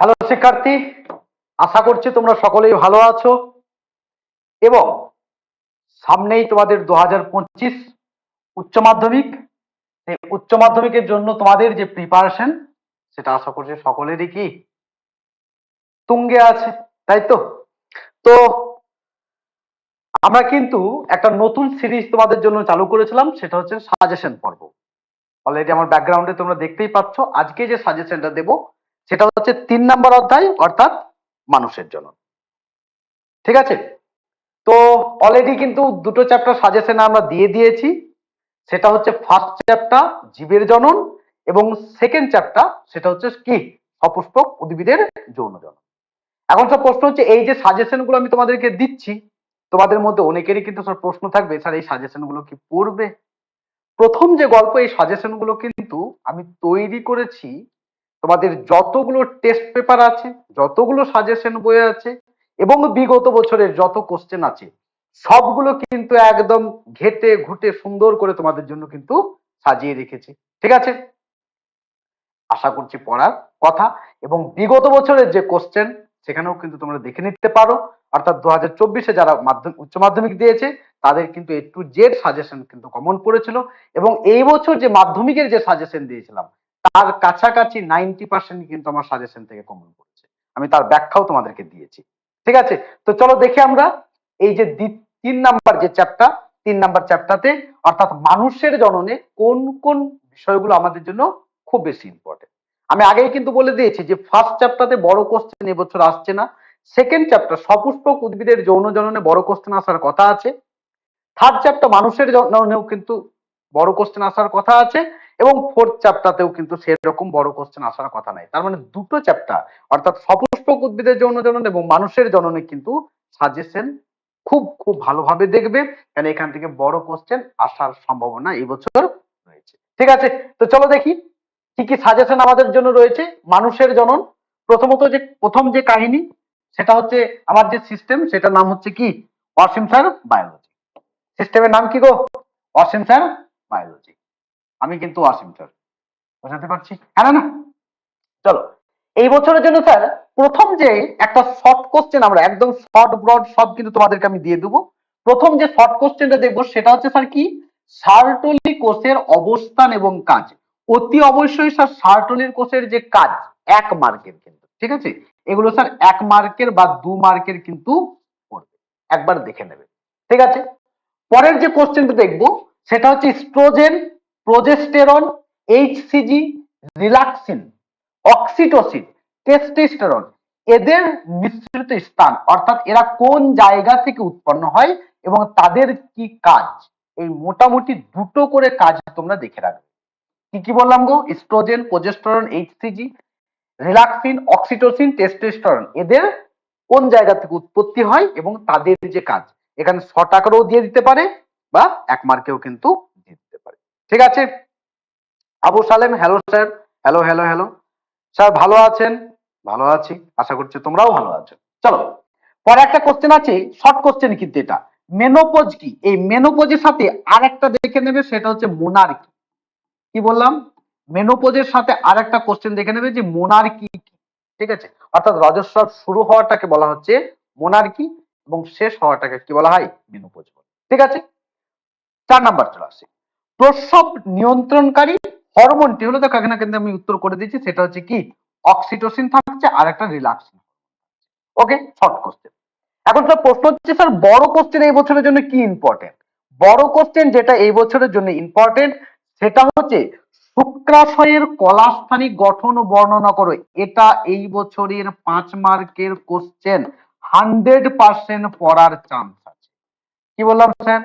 Hello শিক্ষার্থী, আশা করছি তোমরা সকলেই ভালো আছো এবং সামনেই তোমাদের দু হাজার পঁচিশ উচ্চ মাধ্যমিক। উচ্চ মাধ্যমিকের জন্য তোমাদের যে প্রিপারেশন সেটা আশা করছি সকলেরই কি তুঙ্গে আছে, তাই তো? তো আমরা কিন্তু একটা নতুন সিরিজ তোমাদের জন্য চালু করেছিলাম, সেটা হচ্ছে সাজেশন পর্ব। অলরেডি আমার ব্যাকগ্রাউন্ডে তোমরা দেখতেই পাচ্ছ, আজকে যে সাজেশনটা দেব সেটা হচ্ছে তিন নাম্বার অধ্যায়, অর্থাৎ মানুষের জন্য ঠিক আছে? তো অলরেডি কিন্তু দুটো চ্যাপ্টার সাজেশন আমরা দিয়ে দিয়েছি। সেটা হচ্ছে ফার্স্ট চ্যাপ্টার জীবের জনন, এবং সেকেন্ড চ্যাপ্টার সেটা হচ্ছে কি? সপুষ্পক উদ্ভিদের যৌন জনন। এখন সব প্রশ্ন হচ্ছে, এই যে সাজেশনগুলো আমি তোমাদেরকে দিচ্ছি, তোমাদের মধ্যে অনেকেরই কিন্তু সব প্রশ্ন থাকবে, স্যার, এই সাজেশনগুলো কি পড়বে? প্রথম যে গল্প, এই সাজেশনগুলো কিন্তু আমি তৈরি করেছি তোমাদের যতগুলো টেস্ট পেপার আছে, যতগুলো সাজেশন বই আছে, এবং বিগত বছরের যত কোশ্চেন আছে, সবগুলো কিন্তু একদম ঘেটে ঘুটে সুন্দর করে তোমাদের জন্য কিন্তু সাজিয়ে রেখেছি। ঠিক আছে? আশা করছি পড়ার কথা। এবং বিগত বছরের যে কোশ্চেন সেখানেও কিন্তু তোমরা দেখে নিতে পারো। অর্থাৎ দু হাজার চব্বিশে যারা মাধ্যমিক উচ্চ মাধ্যমিক দিয়েছে, তাদের কিন্তু এ টু জেড সাজেশন কিন্তু কমন পড়েছিল। এবং এই বছর যে মাধ্যমিকের যে সাজেশন দিয়েছিলাম তার কাছাকাছি নাইনটি পার্সেন্ট কিন্তু আমার সাজেশন থেকে কমন পড়েছে আমি তার ব্যাখ্যাও তোমাদেরকে দিয়েছি। ঠিক আছে? তো চলো দেখি আমরা এই যে তিন নাম্বার যে চ্যাপ্টার তিন নাম্বার চ্যাপ্টারতে অর্থাৎ মানুষের জননে কোন কোন বিষয়গুলো আমাদের জন্য খুব বেশি ইম্পর্টেন্ট আমি আগেই কিন্তু বলে দিয়েছি যে ফার্স্ট চ্যাপ্টারতে বড় কোশ্চেন এবছর আসছে না। সেকেন্ড চ্যাপ্টার সপুষ্পক উদ্ভিদের যৌন জননে বড় কোশ্চেন আসার কথা আছে। থার্ড চ্যাপ্টার মানুষের জননেও কিন্তু বড় কোশ্চেন আসার কথা আছে এবং ফোর্থ চ্যাপ্টারতেও কিন্তু সেরকম বড় কোশ্চেন আসার কথা নাই। তার মানে দুটো চ্যাপ্টার অর্থাৎ সপুষ্পক উদ্ভিদের যৌন জনন এবং মানুষের জননে কিন্তু সাজেশন খুব খুব ভালোভাবে দেখবে কারণ এখান থেকে বড় কোশ্চেন আসার সম্ভাবনা এই বছর রয়েছে। ঠিক আছে? তো চলো দেখি, কি কি সাজেশন আমাদের জন্য রয়েছে মানুষের জনন? প্রথমত যে, প্রথম যে কাহিনী, সেটা হচ্ছে আমার যে সিস্টেম সেটার নাম হচ্ছে কি? অসীম স্যার বায়োলজি সিস্টেমের নাম কি গো? অসীম স্যার বায়োলজি আমি কিন্তু স্যার বোঝাতে পারছি? হ্যাঁ না, চলো। এই বছরের জন্য স্যার প্রথম যে একটা শর্ট কোশ্চেন আমরা একদম শর্ট ব্রড সব কিন্তু তোমাদেরকে আমি দিয়ে দেবো। প্রথম যে শর্ট কোশ্চেনটা দেখব সেটা হচ্ছে স্যার কি? সার্টলি কোষের অবস্থান এবং কাজ। অতি অবশ্যই স্যার সার্টলির কোষের যে কাজ এক মার্কের কিন্তু ঠিক আছে? এগুলো স্যার এক মার্কের বা দু মার্কের কিন্তু একবার দেখে নেবে। ঠিক আছে? পরের যে কোশ্চেনটা দেখব সেটা হচ্ছে estrogen, progesterone HCG relaxin oxytocin, testosterone. এদের মিশ্রিত স্থান, অর্থাৎ এরা কোন জায়গা থেকে উৎপন্ন হয় এবং তাদের কি কাজ? এই মোটামুটি দুটো করে কাজ তোমরা দেখে রাখবে। কি কি বললাম গো? Oestrogen, progesterone HCG relaxin oxytocin, testosterone. এদের কোন জায়গা থেকে উৎপত্তি হয় এবং তাদের যে কাজ? এখানে ছ টাকারও দিয়ে দিতে পারে বা এক মার্কেও কিন্তু দিতে পারে। ঠিক আছে? Abu Salem hello sir hello hello hello sir ভালো আছেন? ভালো আছি। আশা করছি তোমরাও ভালো আছো। চলো, পরে একটা কোশ্চেন আছে শর্ট কোশ্চেন কিন্তু এটা। মেনোপজ কি? এই মেনোপজের সাথে আর একটা দেখে নেবে, সেটা হচ্ছে মোনার্কি কি বললাম? মেনোপজের সাথে আর একটা কোশ্চেন দেখে নেবে যে মোনার্কি কি? ঠিক আছে? অর্থাৎ রজস্রাব শুরু হওয়াটাকে বলা হচ্ছে মোনার্কি এবং শেষ হওয়াটাকে কি বলা হয়? মেনোপজ ঠিক আছে? চার নাম্বার চলে আসে প্রসব নিয়ন্ত্রণকারী হরমোনটি হলো, দেখো এখানে কিন্তু আমি উত্তর করে দিচ্ছি সেটা হচ্ছে কি? অক্সিটোসিন থাকছে আর একটা রিল্যাক্সিন ওকে শর্ট কোশ্চেন এখন স্যার প্রশ্ন হচ্ছে স্যার বড় কোশ্চেন এই বছরের জন্য কি ইম্পর্টেন্ট বড় কোশ্চেন যেটা এই বছরের জন্য ইম্পর্টেন্ট সেটা হচ্ছে শুক্রাশয়ের কলাস্থানিক গঠন বর্ণনা করো। এটা এই বছরের পাঁচ মার্কের কোশ্চেন হান্ড্রেড পার্সেন্ট পড়ার চান্স আছে। কি বললাম স্যার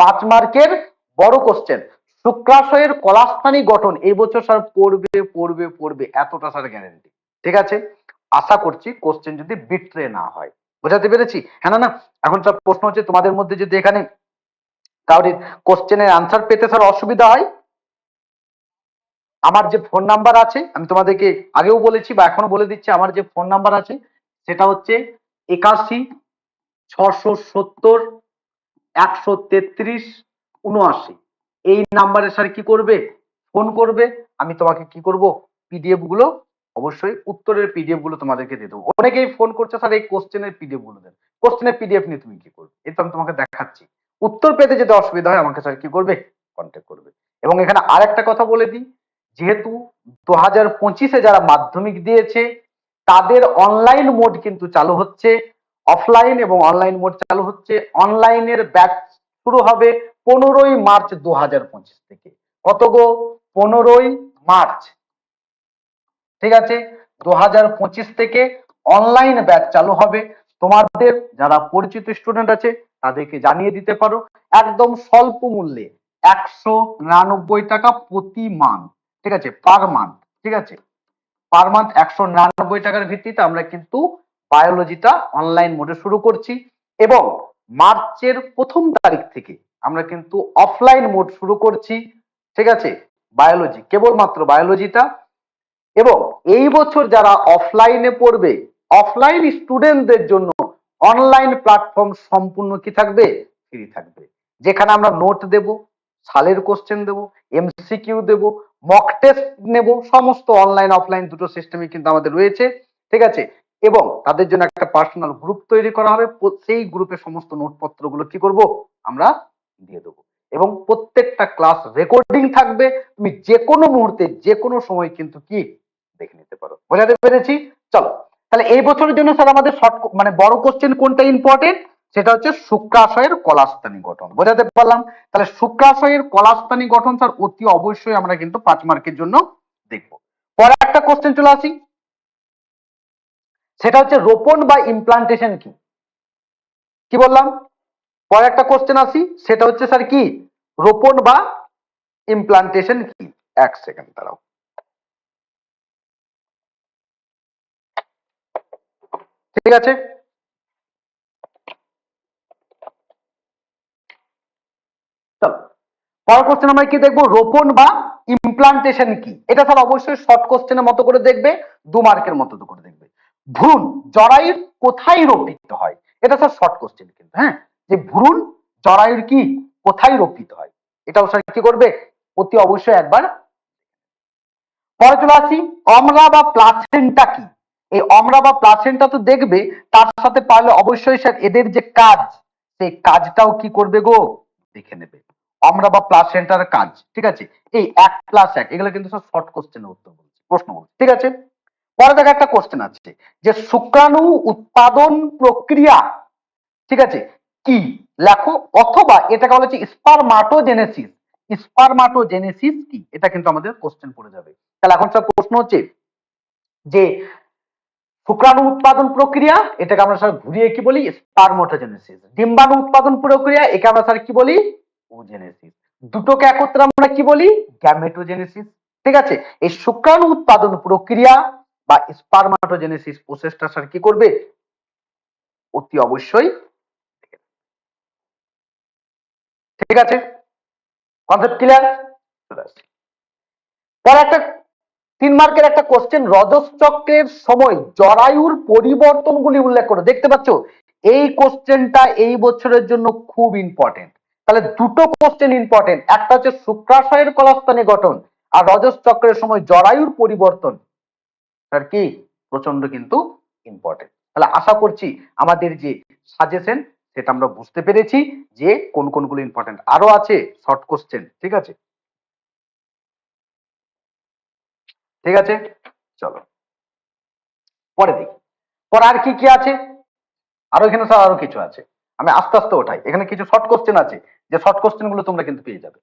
পাঁচ মার্কের বড় কোশ্চেন শুক্রাশয়ের কলাস্থানিক গঠন এই বছর স্যার পড়বে পড়বে পড়বে, এতটা স্যার গ্যারেন্টি ঠিক আছে? আশা করছি কোশ্চেন যদি বিট্রে না হয়। বোঝাতে পেরেছি? হ্যাঁ না না, এখন স্যার প্রশ্ন হচ্ছে তোমাদের মধ্যে যদি এখানে কাউরির কোশ্চেনের আনসার পেতে স্যার অসুবিধা হয়? আমার যে ফোন নাম্বার আছে, আমি তোমাদেরকে আগেও বলেছি বা এখনও বলে দিচ্ছি, আমার যে ফোন নাম্বার আছে, সেটা হচ্ছে একাশি, ছশো সত্তর একশো তেত্রিশ উনআশি। এই নাম্বারে স্যার কি করবে? ফোন করবে। আমি তোমাকে কি করব? পিডিএফগুলো, অবশ্যই উত্তরের পিডিএফগুলো তোমাদেরকে দিয়ে দেবো। অনেকেই ফোন করছে স্যার এই কোশ্চেনের পিডিএফগুলো দেন। কোশ্চেনের পিডিএফ নিয়ে তুমি কি করবে? এটা আমি তোমাকে দেখাচ্ছি। উত্তর পেতে যদি অসুবিধা হয়, আমাকে স্যার কি করবে? কন্ট্যাক্ট করবে। এবং এখানে আরেকটা কথা বলে দিই, যেহেতু দু হাজার পঁচিশে যারা মাধ্যমিক দিয়েছে, তাদের অনলাইন মোড কিন্তু চালু হচ্ছে। অফলাইন এবং অনলাইন মোড চালু হচ্ছে। অনলাইনের ব্যাচ শুরু হবে পনেরোই মার্চ দু পঁচিশ থেকে। কত গো? পনেরোই মার্চ। ঠিক আছে? দু পঁচিশ থেকে অনলাইন ব্যাচ চালু হবে। তোমাদের যারা পরিচিত স্টুডেন্ট আছে, তাদেরকে জানিয়ে দিতে পারো। একদম স্বল্প মূল্যে একশো নিরানব্বই টাকা প্রতি মান্থ ঠিক আছে? পার মান্থ ঠিক আছে? পার মান্থ একশো নিরানব্বই টাকার ভিত্তিতে আমরা কিন্তু বায়োলজিটা অনলাইন মোডে শুরু করছি এবং মার্চের প্রথম তারিখ থেকে আমরা কিন্তু অফলাইন মোড শুরু করছি, ঠিক আছে? বায়োলজি কেবলমাত্র বায়োলজিটা এবং এই বছর যারা অফলাইনে পড়বে অফলাইন স্টুডেন্টদের জন্য অনলাইন প্ল্যাটফর্ম সম্পূর্ণ কি থাকবে? ফ্রি থাকবে। যেখানে আমরা নোট দেব, সালের কোশ্চেন দেব এমসিকিউ দেব মক টেস্ট নেব, সমস্ত অনলাইন অফলাইন দুটো সিস্টেমই কিন্তু আমাদের রয়েছে, ঠিক আছে? এবং তাদের জন্য একটা পার্সোনাল গ্রুপ তৈরি করা হবে। সেই গ্রুপে সমস্ত নোটপত্রগুলো কি করব? আমরা দিয়ে দেবো। এবং প্রত্যেকটা ক্লাস রেকর্ডিং থাকবে। তুমি যে কোনো মুহূর্তে যে কোনো সময় কিন্তু কি দেখে নিতে পারো। বোঝাতে পেরেছি? চলো। তাহলে এই বছরের জন্য স্যার আমাদের শর্ট মানে বড় কোশ্চেন কোনটা ইম্পর্টেন্ট সেটা হচ্ছে শুক্রাশয়ের কলাস্থানী গঠন। বোঝাতে পারলাম? তাহলে শুক্রাশয়ের কলাস্থানী গঠন স্যার অতি অবশ্যই আমরা কিন্তু পাঁচ মার্কের জন্য দেখব। পরে একটা কোশ্চেন চলে আসি। সেটা হচ্ছে রোপণ বা ইমপ্লান্টেশন কি? কি বললাম? পরে একটা কোশ্চেন আসি, সেটা হচ্ছে স্যার কি? রোপণ বা ইমপ্লান্টেশন কি? এক সেকেন্ড দাঁড়াও। ঠিক আছে? পরের কোশ্চেন আমরা কি দেখব? রোপণ বা ইমপ্লান্টেশন কি? এটা স্যার অবশ্যই শর্ট কোশ্চেনের মতো করে দেখবে, দু মার্কের মতো করে দেখবে। ভ্রূণ জরায়ুর কোথায় রোপিত হয়? এটা স্যার শর্ট কোশ্চেন কিন্তু হ্যাঁ? যে ভ্রূণ জরায়ুর কি কোথায় রোপিত হয়? এটাও স্যার কি করবে? অতি অবশ্যই একবার পরে চলে আসি, অমরা বা প্লাসেন্টা কি? এই অমরা বা প্লাসেন্টা তো দেখবে, তার সাথে পারলে অবশ্যই স্যার এদের যে কাজ, সেই কাজটাও কি করবে গো? দেখে নেবে। অমরা বা প্লাসেন্টার কাজ, ঠিক আছে? এই এক প্লাস এক, এগুলো কিন্তু সব শর্ট কোশ্চেনের উত্তর বলছে, প্রশ্ন বলছে, ঠিক আছে? পরে দেখো একটা কোশ্চেন আছে যে শুক্রাণু উৎপাদন প্রক্রিয়া, ঠিক আছে, কি? লেখো, অথবা এটাকে বলা হচ্ছে স্পারমাটোজেনেসিস স্পারমাটোজেনেসিস কি? এটা কিন্তু আমাদের কোশ্চেন পড়ে যাবে। তাহলে এখন সব প্রশ্ন হচ্ছে যে শুক্রাণু উৎপাদন প্রক্রিয়া, এটাকে আমরা স্যার ঘুরিয়ে কি বলি? স্পারমাটোজেনেসিস ডিম্বাণু উৎপাদন প্রক্রিয়া, একে আমরা স্যার কি বলি? ওজেনেসিস দুটোকে একত্রে আমরা কি বলি? গ্যামেটোজেনেসিস ঠিক আছে, এই শুক্রাণু উৎপাদন প্রক্রিয়া বা স্পারমাটোজেনেসিস প্রসেসটা স্যার কি করবে? অতি অবশ্যই ঠিক আছে? কনসেপ্ট ক্লিয়ার পরে একটা তিন মার্কের একটা কোশ্চেন রজস চক্রের সময় জরায়ুর পরিবর্তনগুলি উল্লেখ করো। দেখতে পাচ্ছ, এই কোশ্চেনটা এই বছরের জন্য খুব ইম্পর্টেন্ট তাহলে দুটো কোশ্চেন ইম্পর্টেন্ট একটা হচ্ছে শুক্রাশয়ের কলাস্থানে গঠন আর রজস চক্রের সময় জরায়ুর পরিবর্তন। আর কি? প্রচণ্ড কিন্তু ইম্পর্টেন্ট তাহলে আশা করছি আমাদের যে সাজেশন সেটা আমরা বুঝতে পেরেছি যে কোন কোনগুলো ইম্পর্টেন্ট আরও আছে শর্ট কোশ্চেন ঠিক আছে? ঠিক আছে? চলো। পরে দেখি। পরে আর কি কি আছে? আরও এখানে স্যার আরও কিছু আছে। আমি আস্তে আস্তে ওঠাই। এখানে কিছু শর্ট কোশ্চেন আছে। যে শর্ট কোশ্চেনগুলো তোমরা কিন্তু পেয়ে যাবে।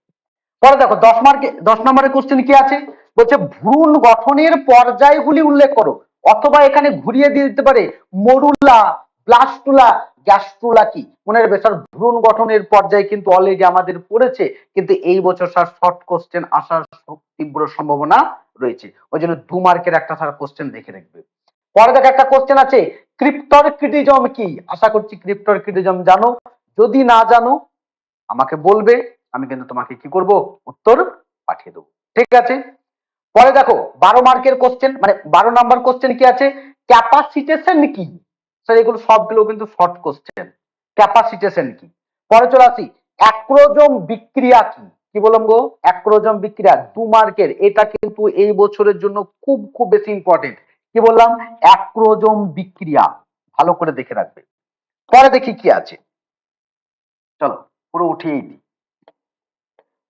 পরে দেখো, দশ মার্কে দশ নম্বরের কোশ্চেন কি আছে? বলছে, ভ্রূণ গঠনের পর্যায়গুলি উল্লেখ করো। অথবা এখানে ঘুরিয়ে দিয়ে দিতে পারে, মরুলা, ব্লাস্টুলা, গ্যাস্ট্রুলা কি? মনে রাখবে স্যার ভ্রূণ গঠনের পর্যায়ে কিন্তু অলরেডি আমাদের পড়েছে, কিন্তু এই বছর স্যার শর্ট কোশ্চেন আসার তীব্র সম্ভাবনা রয়েছে। ওই জন্য দু মার্কের একটা স্যার কোশ্চেন দেখে রাখবে। পরে দেখো একটা কোশ্চেন আছে ক্রিপ্টর ক্রিটিজম কি? আশা করছি ক্রিপ্টর ক্রিটিজম জানো। যদি না জানো, আমাকে বলবে, আমি কিন্তু তোমাকে কি করব? উত্তর পাঠিয়ে দেবো। ঠিক আছে? পরে দেখো, বারো মার্কের কোশ্চেন মানে বারো নাম্বার কোশ্চেন কি আছে? ক্যাপাসিটেশন কি স্যার এগুলো সবগুলো কিন্তু শর্ট কোশ্চেন ক্যাপাসিটেশন কি পরে চলে আসি অ্যাক্রোজম বিক্রিয়া কি? কি বললাম গো? অ্যাক্রোজম বিক্রিয়া, দু মার্কের, এটা কিন্তু এই বছরের জন্য খুব খুব বেশি ইম্পর্টেন্ট কি বললাম? অ্যাক্রোজম বিক্রিয়া। ভালো করে দেখে রাখবে। পরে দেখি কি আছে। চলো, পুরো উঠিয়েই দিই।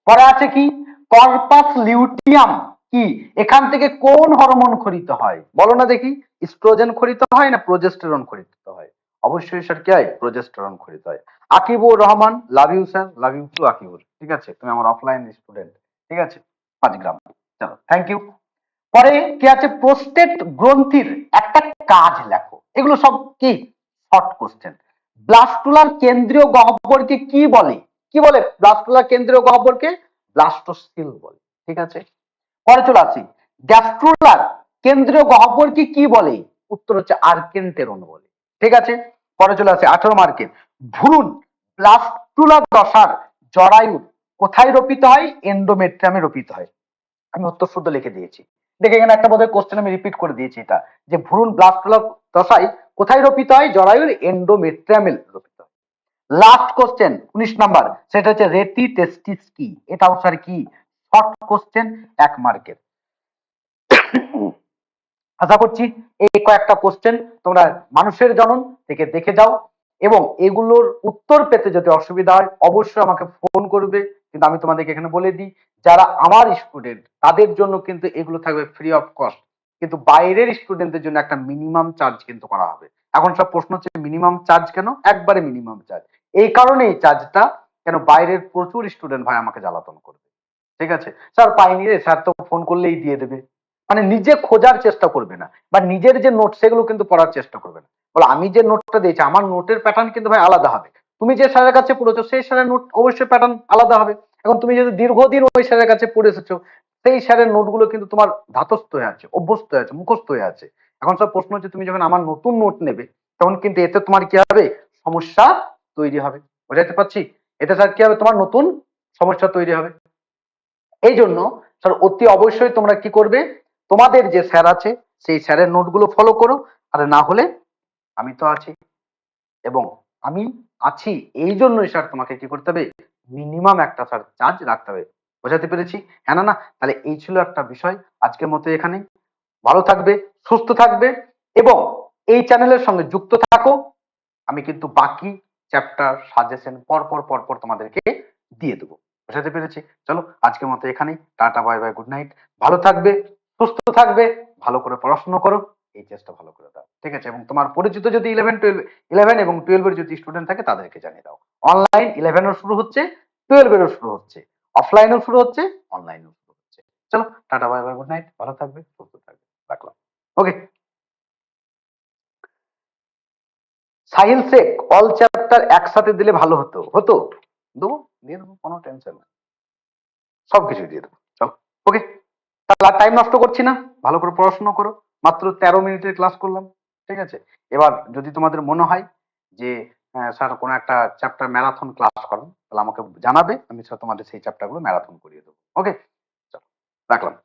পরে আছে কি? কর্পাস লিউটিয়াম কি? এখান থেকে কোন হরমোন খরিত হয়? বলো না দেখি। স্ট্রোজেন খরিত হয় না প্রোজেস্টেরন খরিত হয়? অবশ্যই স্যার কি হয়? প্রোজেস্টেরন খরিত হয়। Akibur Rahman love you sir love you too Akibur. ঠিক আছে? তুমি আমার অফলাইন স্টুডেন্ট ঠিক আছে? পাঁচ গ্রাম। চলো থ্যাংক ইউ পরে কি আছে? প্রোস্টেট গ্রন্থির একটা কাজ লেখো। এগুলো সব কি? শর্ট কোশ্চেন ব্লাস্টুলার কেন্দ্রীয় গহ্বরকে কি বলে? কি বলে ব্লাস্টুলার কেন্দ্রীয় গহ্বরকে? ব্লাস্টোসিল বলে। ঠিক আছে? পরে চলে আসি। গ্যাস্ট্রুলার কেন্দ্রীয় গহ্বরকে কি বলে? উত্তর হচ্ছে আর্কেন্টেরন বলে। ঠিক আছে? পরে চলে আসে, আঠারো মার্কে ভ্রূণ ব্লাস্টুলার দশার জরায়ু কোথায় রোপিত হয়? এন্ডোমেট্রিয়ামে রোপিত হয়। আমি উত্তর শুদ্ধ লিখে দিয়েছি। দেখে এখানে একটা বোধহয় কোশ্চেন আমি রিপিট করে দিয়েছি এটা, যে ভ্রূণ ব্লাস্টুলার দশায় কোথায় রোপিত হয়? জরায়ুর এন্ডোমেট্রিয়ামে রোপিত হয়। লাস্ট কোশ্চেন উনিশ নাম্বার। সেটা হচ্ছে রেটি টেস্টিস কি? এটা স্যার কি? শর্ট কোশ্চেন এক মার্কের আশা করছি এই কয়েকটা কোশ্চেন তোমরা মানুষের জনন থেকে দেখে যাও এবং এগুলোর উত্তর পেতে যদি অসুবিধা হয়, অবশ্যই আমাকে ফোন করবে। কিন্তু আমি তোমাদেরকে এখানে বলে দিই, যারা আমার স্টুডেন্ট তাদের জন্য কিন্তু এগুলো থাকবে ফ্রি অফ কস্ট কিন্তু বাইরের স্টুডেন্টদের জন্য একটা মিনিমাম চার্জ কিন্তু করা হবে। এখন সব প্রশ্ন হচ্ছে মিনিমাম চার্জ কেন? একবারে মিনিমাম চার্জ এই কারণে এই চার্জটা কেন বাইরের প্রচুর স্টুডেন্ট ভাই আমাকে জ্বালাতন করবে। ঠিক আছে? স্যার পাইনি রে স্যার তো ফোন করলেই দিয়ে দেবে। মানে নিজে খোঁজার চেষ্টা করবে না। বা নিজের যে নোট সেগুলো কিন্তু পড়ার চেষ্টা করবে না। বলে, আমি যে নোটটা দিয়েছি, আমার নোটের প্যাটার্ন কিন্তু ভাই আলাদা হবে। তুমি যে স্যারের কাছে পড়েছো, সেই স্যারের নোট অবশ্যই প্যাটার্ন আলাদা হবে। এখন তুমি যদি দীর্ঘদিন ওই স্যারের কাছে পড়ে এসেছ, সেই স্যারের নোটগুলো কিন্তু তোমার ধাতস্থ হয়ে আছে, অভ্যস্ত হয়ে আছে, মুখস্থ হয়ে আছে। এখন সব প্রশ্ন হচ্ছে, তুমি যখন আমার নতুন নোট নেবে, তখন কিন্তু এতে তোমার কি হবে? সমস্যা তৈরি হবে। বোঝাতে পারছি? এতে স্যার কি হবে? তোমার নতুন সমস্যা তৈরি হবে। এই জন্য স্যার অতি অবশ্যই তোমরা কি করবে? তোমাদের যে স্যার আছে, সেই স্যারের নোটগুলো ফলো করো। আর না হলে আমি তো আছি। এবং আমি আছি। এই জন্যই স্যার তোমাকে কি করতে হবে? মিনিমাম একটা স্যার চার্জ রাখতে হবে। বোঝাতে পেরেছি? হ্যাঁ না না? তাহলে এই ছিল একটা বিষয় আজকের মতো এখানে। ভালো থাকবে, সুস্থ থাকবে, এবং এই চ্যানেলের সঙ্গে যুক্ত থাকো। আমি কিন্তু বাকি চ্যাপ্টার সাজেশন পর পর পর পর তোমাদেরকে দিয়ে দেবো। বোঝাতে পেরেছি। চলো, আজকের মতো এখানেই। Tata bye bye good night ভালো থাকবে, সুস্থ থাকবে, ভালো করে পড়াশোনা করো, এই চেষ্টা ভালো করে দাও। ঠিক আছে? এবং তোমার পরিচিত যদি ইলেভেন টুয়েলভ ইলেভেন এবং টুয়েলভের যদি স্টুডেন্ট থাকে, তাদেরকে জানিয়ে দাও। অনলাইন ইলেভেনও শুরু হচ্ছে টুয়েলভেরও শুরু হচ্ছে। অফলাইনও শুরু হচ্ছে অনলাইনেও শুরু হচ্ছে। চলো, tata bye bye good night ভালো থাকবে, সুস্থ থাকবে। রাখলাম। Okay Sahil Sheikh all chapter একসাথে দিলে ভালো হতো হতো? দেবো? দিয়ে দেবো, কোনো টেনশন নেই সবকিছু দিয়ে দেবো। চলো ওকে তাহলে আর টাইম নষ্ট করছি না। ভালো করে পড়াশোনা করো। মাত্র তেরো মিনিটের ক্লাস করলাম, ঠিক আছে? এবার যদি তোমাদের মনে হয় যে স্যার কোনো একটা চ্যাপ্টার ম্যারাথন ক্লাস করো তাহলে আমাকে জানাবে, আমি স্যার তোমাদের সেই চ্যাপ্টারগুলো ম্যারাথন করিয়ে দেবো। ওকে চলো, রাখলাম।